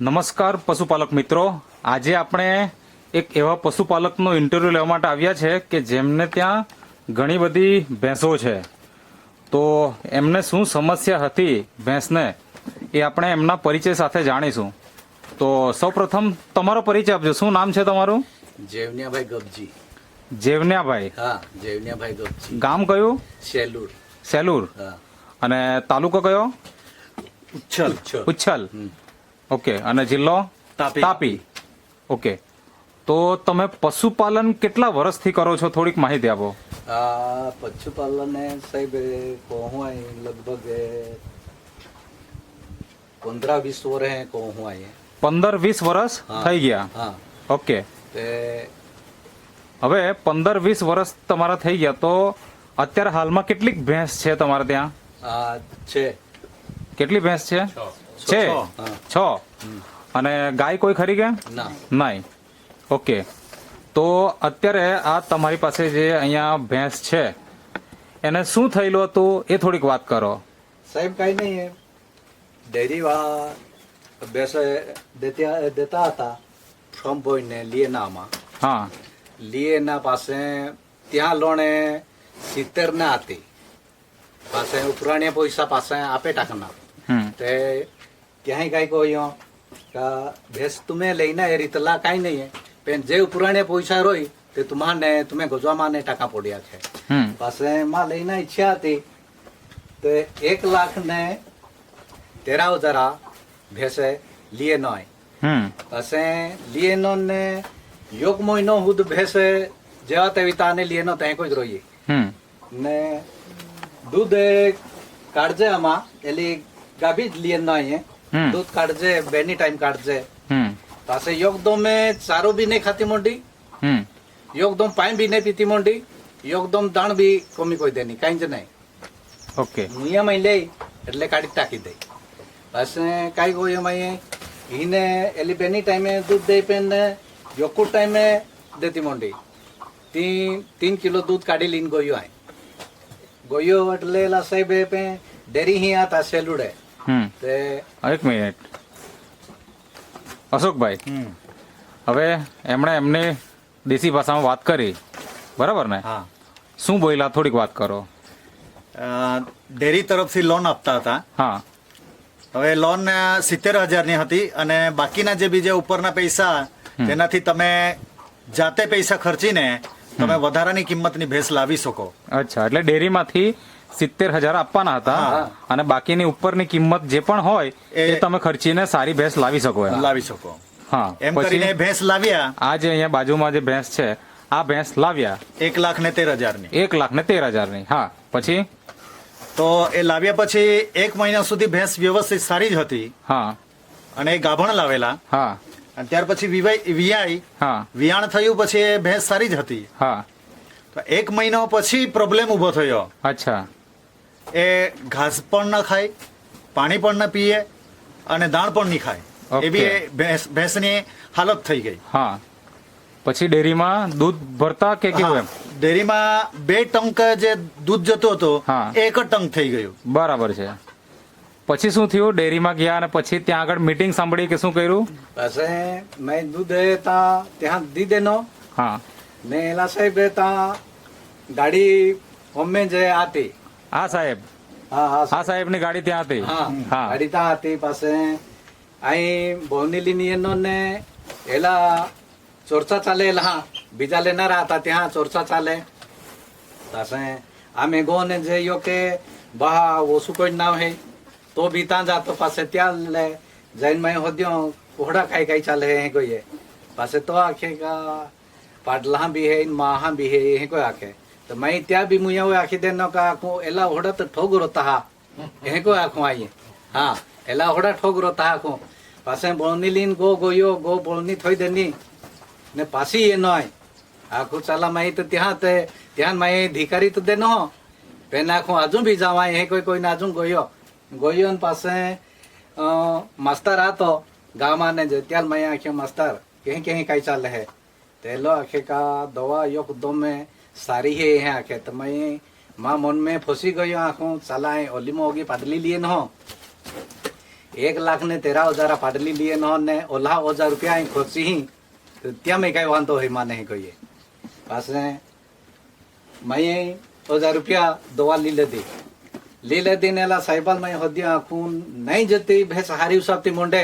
નમસ્કાર પશુપાલક મિત્રો. આજે આપણે એક એવા પશુપાલકનો ઇન્ટરવ્યૂ લેવા માટે આવ્યા છે કે જેમને ત્યાં ઘણી બધી ભેંસો છે. તો એમને શું સમસ્યા હતી ભેંસને એ આપણે એમના પરિચય સાથે જાણીશું. તો સૌપ્રથમ તમારો પરિચય આપજો. શું નામ છે તમારું? જેવન્યાભાઈ ગબજી. જેવન્યાભાઈ. હા જેવન્યાભાઈ ગબજી. ગામ કયું? સેલુર. સેલુર. હા. અને તાલુકો કયો? ઉચ્છલ. ઉચ્છલ. ઓકે અને જિલ્લો? તાપી. તાપી. ઓકે. તો તમે પશુપાલન કેટલા વર્ષથી કરો છો? થોડીક માહિતી આપો. આ પશુપાલન સાહેબ કહું અહીં લગભગ પંદર વીસ વર્ષ કહું કહું અહીંયા પંદર વીસ વર્ષ થઈ ગયા? હા. ઓકે. હવે પંદર વીસ વર્ષ તમારા થઈ ગયા તો અત્યારે હાલમાં કેટલીક ભેંસ છે તમારે ત્યાં? છે. કેટલી ભેંસ છે. છે. છ. અને ગાય કોઈ ખરી કે? ના. નહીં. ઓકે. તો અત્યારે આ તમારી પાસે જે અહીંયા ભેંસ છે એને શું થયેલું હતું એ થોડીક વાત કરો. સાહેબ કઈ નહીં. ડેરી વાળા બેસે દેતા હતા. ફ્રોમ બોય ને લીએનામાં. હા. લિયેના પાસે ત્યાં લોણે સિત્તેર ના હતી. પાસે ઉપરાણ્યા પૈસા પાસે આપે ટાકના તે ક્યાંય કાંઈ કહ્યું કે ભેંસ તમે લઈને એ રીતલા કાંઈ નહીં પણ જે પુરાણે પૈસા રોય તે તમારને તમે ગજવામાં ને ટાકા પડ્યા છે. પાસે માં લઈને ઈચ્છા હતી તો એક લાખ ને તેરા જરા ભેંસે લીએ નોય. પાસે લીએ નો ને યોગ મોઈનો હુદ ભેંસે જેવા તેવી તાને લીએનો ત્યાં કોઈ જ રોઈએ ને દૂધ કાઢજે આમાં એટલે ગાભી જ લીએ નો હમ. દૂધ કાઢજે બેની ટાઈમ કાઢજે. પાસે યોગ દો મેં ચારો બી નહીં ખાતી મોંડી યોગદમ પાણી બી નહીં પીતી મોંડી યોગદમ દાણ બી કોમી કોઈ દેની કાંઈ જ નહીં. ઓકે. મુયામાં લઈ એટલે કાઢી ટાકી દઈ પાસે કાંઈ કોઈ એમાં ઈને એલી બેની ટાઈમે દૂધ દઈ પેને યોકુ ટાઈમે દેતી મોંડી તીન તીન કિલો દૂધ કાઢી લઈને ગયો આય. ગયો એટલે સાહેબ પે ડેરી હિયા તા સેલુડે. તે એક મિનિટ. અશોકભાઈ હવે એમણે એમની દેશી ભાષામાં વાત કરી. બરાબર ને? હા. શું બોલ્યા? થોડીક વાત કરો. ડેરી તરફથી લોન આપતા હતા. હા. હવે લોન સિત્તેર હજારની હતી અને બાકીના જે બીજા ઉપરના પૈસા તેનાથી તમે જાતે પૈસા ખર્ચીને તમે વધારાની કિંમતની ભેંસ લાવી શકો. અચ્છા એટલે ડેરીમાંથી સિત્તેર હજાર આપવાના હતા અને બાકીની ઉપરની કિંમત જે પણ હોય એ તમે ખર્ચીને સારી ભેંસ લાવી શકો લાવી શકો. હા એમ કરીને ભેંસ લાવ્યા. આ જે અહીંયા બાજુમાં જે ભેંસ છે આ ભેંસ લાવ્યા. એક લાખ ને તેર હજારની. એક લાખ ને તેર હજારની. હા પછી? તો એ લાવ્યા પછી એક મહિના સુધી ભેંસ વ્યવસ્થિત સારી જ હતી. હા. અને એ ગાભણ લાવેલા. હા. અને ત્યાર પછી વિવાય વિયાઈ હા. વિયાણ થયું પછી એ ભેંસ સારી જ હતી. હા. તો એક મહિનો પછી પ્રોબ્લેમ ઊભો થયો. અચ્છા. એ ઘાસ પણ ન ખાય પાણી પણ ન પીએ અને દાણ પણ નહીં ખાય. એ બી ભેંસ ભેંસની હાલત થઈ ગઈ. હા. પછી ડેરીમાં દૂધ ભરતા કે કેવું એમ? ડેરીમાં બે ટંક જે દૂધ જતો હતો હા. એ એક જ ટંક થઈ ગયું. બરાબર છે. પછી શું થયું? ડેરીમાં ગયા અને પછી ત્યાં આગળ મીટિંગ સાંભળી કે શું કર્યું? પછી મેં દૂધ એ તા ત્યાં દીધે નો. હા. ને એલા સાહેબ એ તા ગાડી હોમે જે આતી હા સાહેબ. હા હા હા સાહેબની ગાડી ત્યાં હતી. હા ગાડી ત્યાં હતી પાસે અહીં બોવનીલી ની એનો ને એલા ચોરસા ચાલે એલા હા બીજા લેનારા હતા ત્યાં ચોરસા ચાલે. પાસે આમે ગો ને જે યો કે બહા ઓછું કોઈ ના હે તો બી ત્યાં જાતો પાસે ત્યાં લે જૈનમાં હોદ્યો કોહડા ખાઈ ખાઈ ચાલે હે કોઈએ. પાસે તો આખે કા પાડલા બી હે માહા બી હે કોઈ આખે. तो मैं त्या भी मुया हुए आखी देना का आखू एला होड़ा तो ठोग रोता हा यह को आखू आई हाँ एला होड़ा ठोग रोता हा आखू पासे बोलनी लीन गो गोयो गो बोलनी थोई देनी ने पासी ये नॉय आखू चला मैं तो त्याह ते त्याह मैं धिकारी तो देनो हो पेन आखू आजू भी जावा यह कोई कोई ना आजू गोयो गोयो पासे मास्तर आतो गाँव माने जतियाल मैं आखियो मास्तर कहीं कहीं कहीं चल रहे तेलो आखे का दवा यो कुदो में સારી હે હે આખે તો મેં માં મન में ફસી ગયો આખું ચાલા ઓલીમાં ઓગી પાદલી લીએ ન एक लाख ने तेरह हजार फाटली लिए नो ने ओला हजार रुपया અહીં ખોરસી હી તો ત્યાં મેં કઈ વાંધો હોય માં નહીં કહીએ પાસે મેં હજાર રૂપિયા દવા લી લીધી લી લીધી ને એલા સાહેબાલ મેં હોદ્યા આખું નહીં જતી ભેંસ હારી ઉસાબતી મોંડે